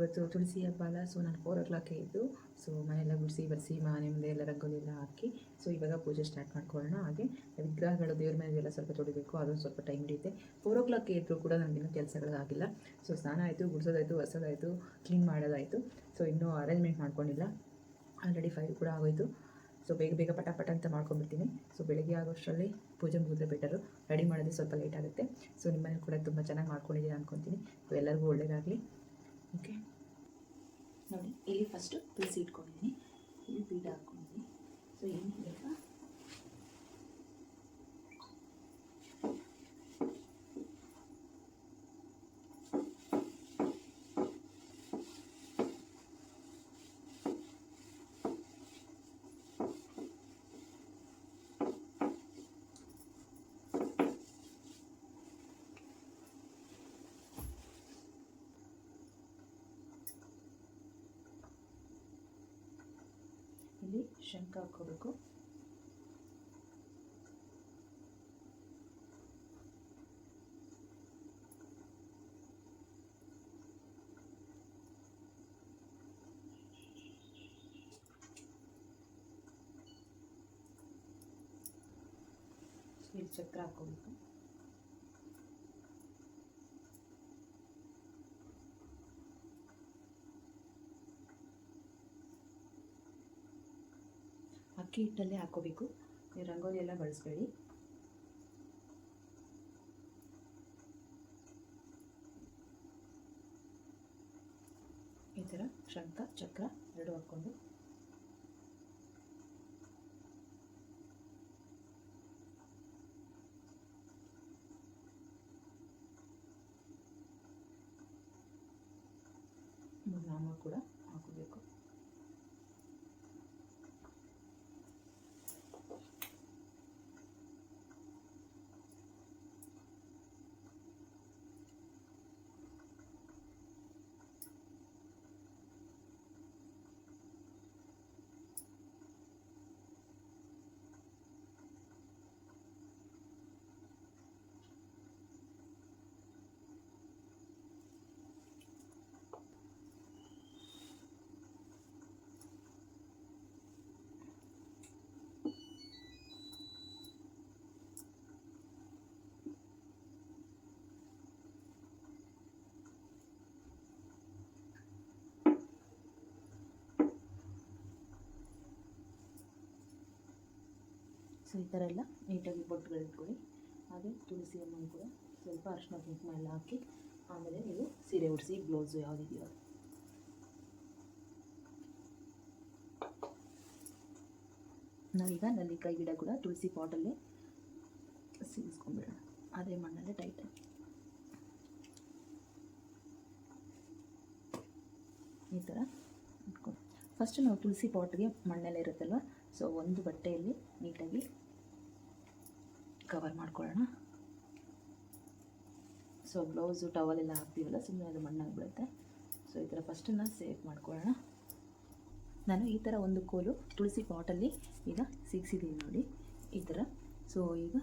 ಇವತ್ತು ತುಳಸಿ ಹಬ್ಬ ಅಲ್ಲ ಸೊ ನಾನು ಫೋರ್ ಓ ಕ್ಲಾಕ್ ಇದ್ದು ಸೊ ಮನೆಯೆಲ್ಲ ಗುಡಿಸಿ ಬರೆಸಿ ಮನೆ ಮುಂದೆ ಎಲ್ಲ ರಂಗೋಲಿ ಎಲ್ಲ ಹಾಕಿ ಸೊ ಇವಾಗ ಪೂಜೆ ಸ್ಟಾರ್ಟ್ ಮಾಡ್ಕೊಳ್ಳೋಣ. ಹಾಗೆ ವಿಗ್ರಹಗಳು ದೇವ್ರ ಮನೆಗೆಲ್ಲ ಸ್ವಲ್ಪ ತೊಳಿಬೇಕು ಅದೊಂದು ಸ್ವಲ್ಪ ಟೈಮ್ ಹಿಡಿಯುತ್ತೆ. ಫೋರ್ ಓ ಕ್ಲಾಕ್ ಇದ್ದರೂ ಕೂಡ ನನಗಿನ್ನೂ ಕೆಲಸಗಳು ಆಗಿಲ್ಲ ಸೊ ಸ್ನಾನ ಆಯಿತು, ಗುಡಿಸೋದಾಯಿತು ಹೊಸದಾಯಿತು ಕ್ಲೀನ್ ಮಾಡೋದಾಯಿತು. ಸೊ ಇನ್ನೂ ಅರೇಂಜ್ಮೆಂಟ್ ಮಾಡ್ಕೊಂಡಿಲ್ಲ. ಆಲ್ರೆಡಿ ಫೈವ್ ಕೂಡ ಆಗೋಯಿತು. ಸೊ ಬೇಗ ಬೇಗ ಪಟ ಪಟ ಅಂತ ಮಾಡ್ಕೊಂಡ್ಬಿಡ್ತೀನಿ. ಸೊ ಬೆಳಗ್ಗೆ ಆಗೋಷ್ಟರಲ್ಲಿ ಪೂಜೆ ಮುಗಿದ್ರೆ ಬೆಟರು ರೆಡಿ ಮಾಡೋದೇ ಸ್ವಲ್ಪ ಲೇಟ್ ಆಗುತ್ತೆ. ಸೊ ನಿಮ್ಮನೆ ಕೂಡ ತುಂಬ ಚೆನ್ನಾಗಿ ಮಾಡ್ಕೊಂಡಿದ್ದೀನಿ ಅನ್ಕೊತೀನಿ. ಸೊ ಎಲ್ಲರಿಗೂ ಒಳ್ಳೇದಾಗಲಿ. ಓಕೆ ನೋಡಿ ಇಲ್ಲಿ ಫಸ್ಟು ತುಳಸಿ ಇಟ್ಕೊಂಡಿದ್ದೀನಿ. ಇಲ್ಲಿ ಬೀಡ ಹಾಕ್ಕೊಂಡಿದ್ದೀನಿ. ಸೊ ಏನು ಬೇಕಾ? ಇಲ್ಲಿ ಶಂಖ ಹಾಕ್ಕೋಬೇಕು ಇಲ್ಲಿ ಚಕ್ರ ಹಾಕ್ಕೋಬೇಕು ಅಕ್ಕಿ ಹಿಟ್ಟಲ್ಲೇ ಈ ನೀವು ರಂಗೋಲಿ ಎಲ್ಲ ಬಳಸಬೇಡಿ. ಈ ಥರ ಶಂಖ ಚಕ್ರ ಎರಡು ಹಾಕ್ಕೊಂಡು. ನಾಮ ಕೂಡ ಹಾಕೋಬೇಕು ಸೊ, ಈ ಥರ ಎಲ್ಲ ನೀಟಾಗಿ ಬೊಟ್ಟುಗಳು ಇಟ್ಕೊಳ್ಳಿ. ಹಾಗೆ ತುಳಸಿ ಅಮ್ಮನ ಕೂಡ ಸ್ವಲ್ಪ ಅರಿಶಿನ ಕುಂಕುಮ ಎಲ್ಲ ಹಾಕಿ, ಆಮೇಲೆ ನೀವು ಸೀರೆ ಉಡಿಸಿ, ಬ್ಲೌಸು ಯಾವುದಿದೆಯೋ ಅದು. ನಾವೀಗ ನಲ್ಲಿಕಾಯಿ ಗಿಡ ಕೂಡ ತುಳಸಿ ಪಾಟಲ್ಲಿ ಸಿಗಿಸ್ಕೊಂಡ್ಬಿಡೋಣ. ಅದೇ ಮಣ್ಣಲ್ಲೇ ಟೈಟ್. ಈ ಥರ ಇಟ್ಕೊಂಡು ಫಸ್ಟ್ ನಾವು ತುಳಸಿ ಪಾಟ್ಗೆ ಮಣ್ಣೆಲ್ಲ ಇರುತ್ತಲ್ವ ಸೊ ಒಂದು ಬಟ್ಟೆಯಲ್ಲಿ ನೀಟಾಗಿ ಕವರ್ ಮಾಡ್ಕೊಳ್ಳೋಣ. ಸೊ ಬ್ಲೌಸು ಟವಲ್ ಎಲ್ಲ ಹಾಕ್ತೀವಲ್ಲ ಸುಮ್ಮನೆ ಅದು ಮಣ್ಣಾಗ್ಬಿಡುತ್ತೆ ಸೊ ಈ ಥರ ಫಸ್ಟನ್ನು ಸೇವ್ ಮಾಡ್ಕೊಳ್ಳೋಣ. ನಾನು ಈ ಥರ ಒಂದು ಕೋಲು ತುಳಸಿ ಪಾಟಲ್ಲಿ ಈಗ ಸಿಗಿಸಿದ್ದೀನಿ ನೋಡಿ. ಈ ಥರ. ಸೊ ಈಗ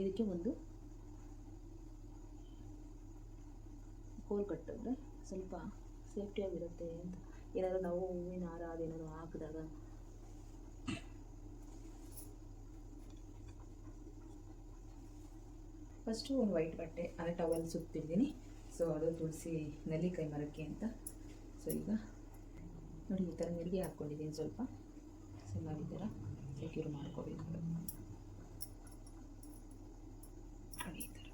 ಇದಕ್ಕೆ ಒಂದು ಕೋಲ್ ಕಟ್ಟಿದ್ರೆ ಸ್ವಲ್ಪ ಸೇಫ್ಟಿಯಾಗಿರುತ್ತೆ ಅಂತ. ಏನಾದರೂ ನಾವು ಹೂವಿನ ಹಾರ ಅದೇನಾದ್ರು ಹಾಕಿದಾಗ ಫಸ್ಟು ಒಂದು ವೈಟ್ ಬಟ್ಟೆ ಅಂದರೆ ಟವಲ್ ಸುತ್ತಿದ್ದೀನಿ ಸೊ ಅದು ತುಳಸಿ ನೆಲ್ಲಿಕಾಯಿ ಮರಕ್ಕೆ ಅಂತ. ಸೊ ಈಗ ನೋಡಿ, ಈ ಥರ ನೆರಿಗೆ ಹಾಕ್ಕೊಂಡಿದ್ದೀನಿ ಸ್ವಲ್ಪ. ಸೊ ನಾವು ಈ ಥರ ಸೆಕ್ಯೂರ್ ಮಾಡ್ಕೋಬೇಕು ನೋಡಿ ಈ ಥರ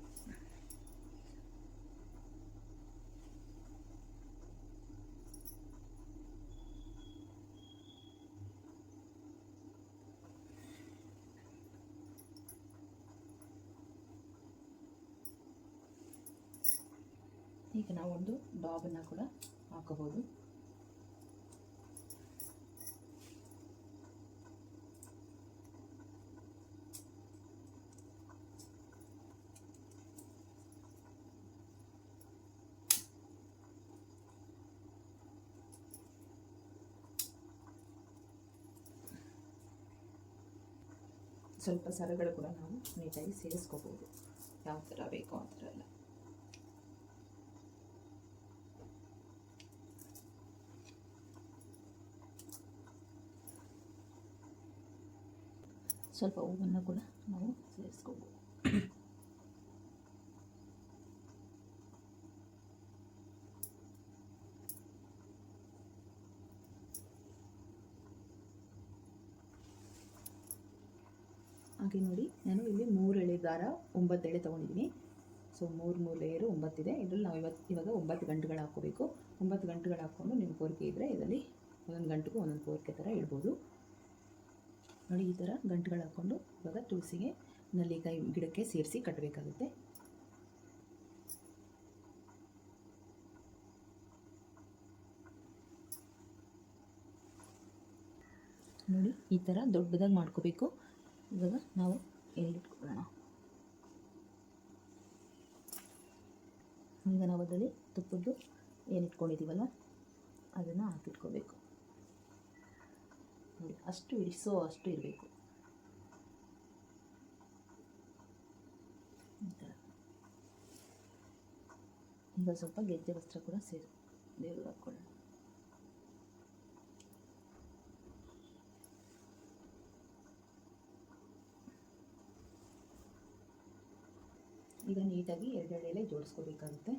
ಈಗ ನಾವೊಂದು ಡಾಬನ್ನು ಕೂಡ ಹಾಕಬಹುದು. ಸ್ವಲ್ಪ ಸರಗಳು ಕೂಡ ನಾವು ನೀಟಾಗಿ ಸೇರಿಸ್ಕೋಬೋದು ಯಾವ ಥರ ಬೇಕೋ ಆ ಥರ ಎಲ್ಲ. ಸ್ವಲ್ಪ ಹೂವನ್ನು ಕೂಡ ನಾವು ಸೇರಿಸ್ಕೋಬೋದು. ಹಾಗೆ ನೋಡಿ, ನಾನು ಇಲ್ಲಿ ಮೂರು ಎಳೆ ದಾರ ಒಂಬತ್ತು ಎಳೆ ತೊಗೊಂಡಿದ್ದೀನಿ. ಸೊ ಮೂರು ಮೂರು ಲೇಯರು ಒಂಬತ್ತಿದೆ. ಇದರಲ್ಲಿ ನಾವು ಇವತ್ತು ಇವಾಗ ಒಂಬತ್ತು ಗಂಟೆಗಳು ಹಾಕ್ಕೋಬೇಕು. ಒಂಬತ್ತು ಗಂಟೆಗಳು ಹಾಕ್ಕೊಂಡು ನಿಮ್ಮ ಕೋರಿಕೆ ಇದ್ದರೆ ಇದರಲ್ಲಿ ಒಂದೊಂದು ಗಂಟೆಗೂ ಒಂದೊಂದು ಕೋರಿಕೆ ಥರ ಇಡ್ಬೋದು. ನೋಡಿ, ಈ ಥರ ಗಂಟುಗಳು ಹಾಕ್ಕೊಂಡು ಇವಾಗ ತುಳಸಿಗೆ ನಲ್ಲಿಕಾಯಿ ಗಿಡಕ್ಕೆ ಸೇರಿಸಿ ಕಟ್ಟಬೇಕಾಗುತ್ತೆ ನೋಡಿ, ಈ ಥರ ದೊಡ್ಡದಾಗಿ ಮಾಡ್ಕೋಬೇಕು. ಇವಾಗ ನಾವು ಎಲ್ಲಿಟ್ಕೊಳ್ಳೋಣ ಈಗ ನಾವು ಅದರಲ್ಲಿ ತುಪ್ಪದ್ದು ಏನಿಟ್ಕೊಂಡಿದ್ದೀವಲ್ಲ ಅದನ್ನು ಹಾಕಿಟ್ಕೋಬೇಕು. ಅಷ್ಟು ಇಡಿಸೋ ಅಷ್ಟು ಇರಬೇಕು. ಈಗ ಸ್ವಲ್ಪ ಗೆಜ್ಜೆ ವಸ್ತ್ರ ಕೂಡ ಸೇರಿ ದೇವ್ರಿಗೆ ಹಾಕ್ಕೊಳ್ಳೋಣ. ಈಗ ನೀಟಾಗಿ ಎರಡೆರಡು ಜೋಡಿಸ್ಕೋಬೇಕಾಗುತ್ತೆ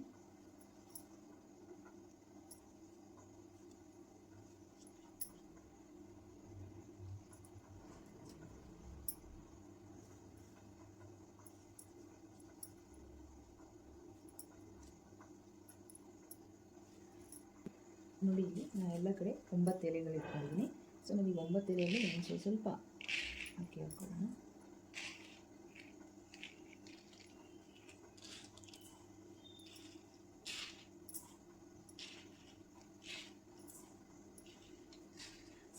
ನೋಡಿ ಇಲ್ಲಿ ನಾನು ಎಲ್ಲ ಕಡೆ ಒಂಬತ್ತು ಎಲೆಗಳು ಇಟ್ಕೊಂಡಿದ್ದೀನಿ. ಸೊ ಈ ಒಂಬತ್ತು ಎಲೆಯಲ್ಲಿ ಒಂದು ಸ್ವಲ್ಪ ಹಾಕಿ ಹಾಕ್ಕೊಳ್ಳೋಣ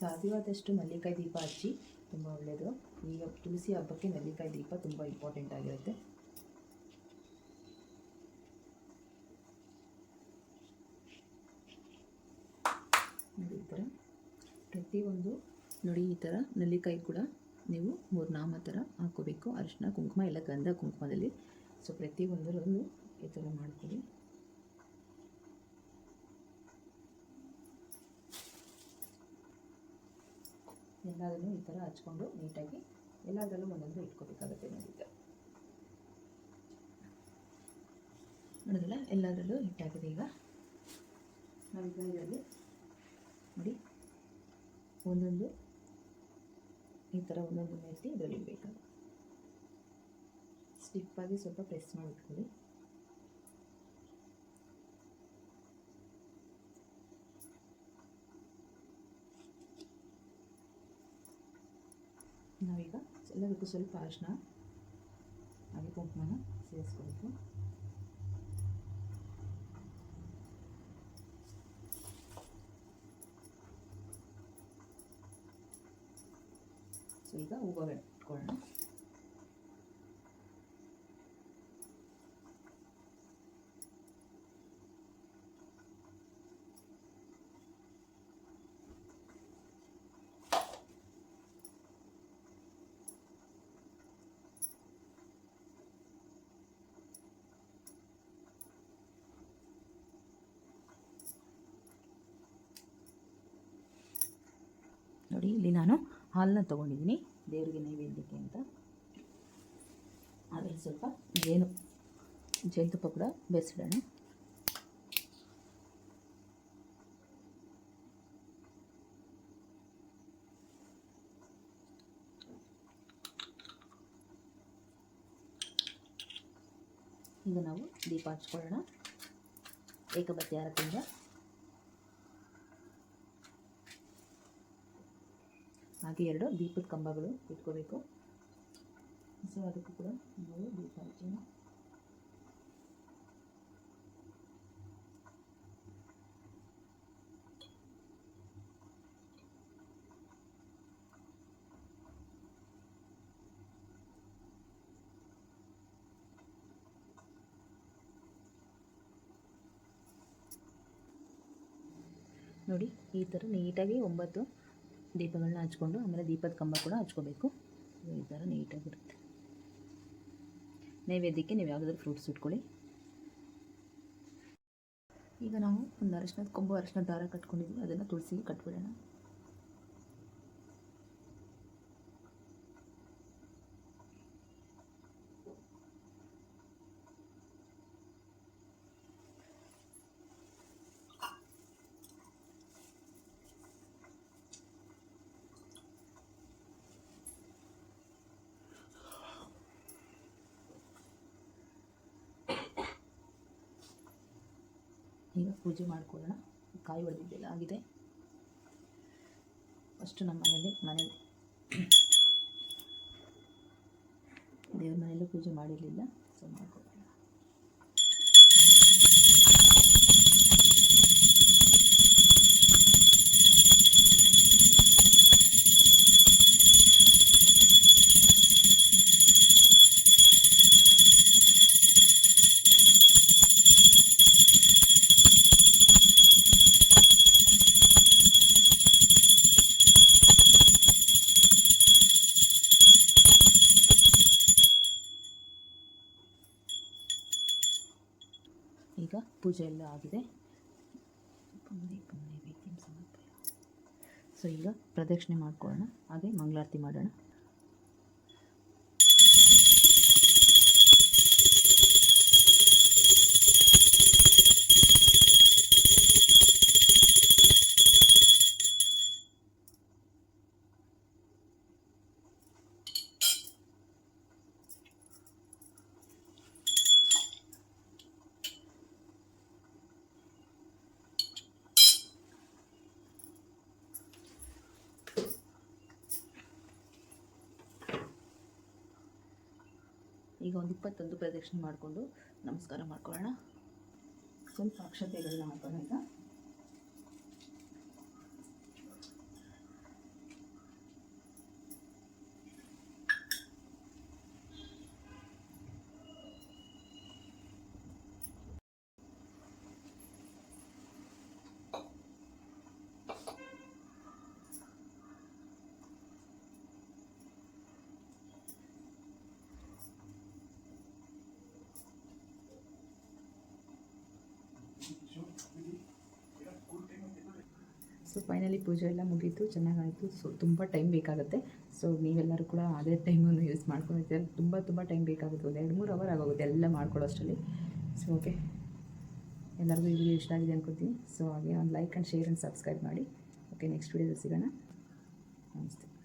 ಸಾಧ್ಯವಾದಷ್ಟು ಮಲ್ಲಿಕಾಯಿ ದೀಪ ಹಚ್ಚಿ, ತುಂಬ ಒಳ್ಳೆಯದು ಈಗ ತುಳಸಿ ಹಬ್ಬಕ್ಕೆ ನೆಲ್ಲಿಕಾಯಿ ದೀಪ ತುಂಬ ಇಂಪಾರ್ಟೆಂಟ್ ಆಗಿರುತ್ತೆ ನೋಡಿ ಈ ಥರ ಪ್ರತಿಯೊಂದು ನೋಡಿ ಈ ಥರ ನೆಲ್ಲಿಕಾಯಿ ಕೂಡ ನೀವು ಮೂರು ನಾಮ ಥರ ಹಾಕೋಬೇಕು. ಅರಿಶಿನ ಕುಂಕುಮ ಎಲ್ಲ ಗಂಧ ಕುಂಕುಮದಲ್ಲಿ. ಸೊ ಪ್ರತಿಯೊಂದರಲ್ಲೂ ಈ ಥರ ಮಾಡ್ಕೊಳ್ಳಿ. ಎಲ್ಲದನ್ನು ಈ ಥರ ಹಚ್ಕೊಂಡು ನೀಟಾಗಿ ಎಲ್ಲದರಲ್ಲೂ ಒಂದೊಂದು ಇಟ್ಕೋಬೇಕಾಗುತ್ತೆ ನೋಡಿ ಈಗ. ನೋಡಿದ್ರಲ್ಲ? ಎಲ್ಲದರಲ್ಲೂ ಹಿಟ್ಟಾಗಿದೆ ಈಗ. ನಾವೀಗ ಇದರಲ್ಲಿ ನೋಡಿ. ಒಂದೊಂದು. ಈ ಥರ ಒಂದೊಂದು ಎತ್ತಿ ಇದರಲ್ಲಿ ಇಡಬೇಕಾಗುತ್ತೆ ಸ್ಟಿಪ್ಪಾಗಿ ಸ್ವಲ್ಪ ಪ್ರೆಸ್ ಮಾಡಿಟ್ಕೊಳ್ಳಿ ನಾವೀಗ ಎಲ್ಲದಕ್ಕೂ ಸ್ವಲ್ಪ ಅರಿಶಿನ ಹಾಗೆ ಕುಂಕುಮನ ಸೇರಿಸ್ಕೊಬೇಕು ಸೊ ಈಗ ಹೂವು ಇಟ್ಕೊಳ್ಳೋಣ ನೋಡಿ ಇಲ್ಲಿ ನಾನು ಹಾಲನ್ನ ತೊಗೊಂಡಿದ್ದೀನಿ. ದೇವರಿಗೆ ನೈವೇದ್ಯಕ್ಕೆ ಅಂತ. ಅದರಲ್ಲಿ ಸ್ವಲ್ಪ ಜೇನು ಜೇನುತುಪ್ಪ ಕೂಡ ಬೆರೆಸಿಡೋಣ ಈಗ ನಾವು ದೀಪ ಹಚ್ಕೊಳ್ಳೋಣ. ಏಕಬತ್ತಿ ಆರತಿಯಿಂದ ಹಾಗೆ ಎರಡು ದೀಪದ ಕಂಬಗಳು ಇಟ್ಕೋಬೇಕು. ಸೊ, ಅದಕ್ಕೂ ಕೂಡ ನಾವು ದೀಪ ಹಚ್ಚೋಣ. ನೋಡಿ, ಈ ಥರ ನೀಟಾಗಿ ಒಂಬತ್ತು ದೀಪಗಳನ್ನ ಹಚ್ಕೊಂಡು, ಆಮೇಲೆ ದೀಪದ ಕಂಬ ಕೂಡ ಹಚ್ಕೋಬೇಕು. ಈ ಥರ ನೀಟಾಗಿರುತ್ತೆ. ನೈವೇದ್ಯಕ್ಕೆ ನೀವು ಯಾವುದಾದ್ರೂ ಫ್ರೂಟ್ಸ್ ಇಟ್ಕೊಳ್ಳಿ ಈಗ ನಾವು ಒಂದು ಅರಿಶಿನದ ಕೊಂಬು ಅರಿಶಿನದ ದಾರ ಕಟ್ಕೊಂಡಿದ್ವಿ. ಅದನ್ನು ತುಳಸಿಗೆ ಕಟ್ಬಿಡೋಣ. ಈಗ ಪೂಜೆ ಮಾಡ್ಕೊಳ್ಳೋಣ. ಕಾಯಿ ಒಡೆದಿದ್ದೆಲ್ಲ ಆಗಿದೆ. ಫಸ್ಟು ನಮ್ಮ ಮನೇಲಿ ಮನೆ ದೇವ್ರ ಮನೆಯಲ್ಲೂ ಪೂಜೆ ಮಾಡಿರಲಿಲ್ಲ ಸೊ ಮಾಡ್ಕೊಳ್ಳೋಣ ಪೂಜೆ ಎಲ್ಲ ಆಗಿದೆ ಸೊ ಈಗ ಪ್ರದಕ್ಷಿಣೆ ಮಾಡ್ಕೊಳ್ಳೋಣ. ಹಾಗೆ ಮಂಗಳಾರತಿ ಮಾಡೋಣ. ಈಗ ಒಂದು ಇಪ್ಪತ್ತೊಂದು ಪ್ರದಕ್ಷಿಣೆ ಮಾಡಿಕೊಂಡು ನಮಸ್ಕಾರ ಮಾಡ್ಕೊಳ್ಳೋಣ. ಸ್ವಲ್ಪ ಅಕ್ಷತೆಗಳನ್ನ ಹಾಕೋಣ ಈಗ. ಸೊ ಫೈನಲಿ ಪೂಜೆ ಎಲ್ಲ ಮುಗೀತು, ಚೆನ್ನಾಗಾಯಿತು. ಸೊ ತುಂಬ ಟೈಮ್ ಬೇಕಾಗುತ್ತೆ. ಸೊ ನೀವೆಲ್ಲರೂ ಕೂಡ ಅದೇ ಟೈಮನ್ನು ಯೂಸ್ ಮಾಡ್ಕೊಂಡಿರ್ತೀರ ತುಂಬ ತುಂಬ ಟೈಮ್ ಬೇಕಾಗುತ್ತೆ. ಒಂದು ಎರಡು ಮೂರು ಅವರ್ ಆಗೋಗುತ್ತೆ ಎಲ್ಲ ಮಾಡ್ಕೊಳ್ಳೋ ಅಷ್ಟರಲ್ಲಿ. ಸೊ ಓಕೆ ಎಲ್ಲರಿಗೂ ಈ ವಿಡಿಯೋ ಇಷ್ಟ ಆಗಿದೆ ಅನ್ಕೋತೀನಿ ಸೊ ಹಾಗೆ ಒಂದು like and share and subscribe ಮಾಡಿ. ಓಕೆ ನೆಕ್ಸ್ಟ್ ವಿಡಿಯೋದಲ್ಲಿ ಸಿಗೋಣ. ನಮಸ್ತೆ.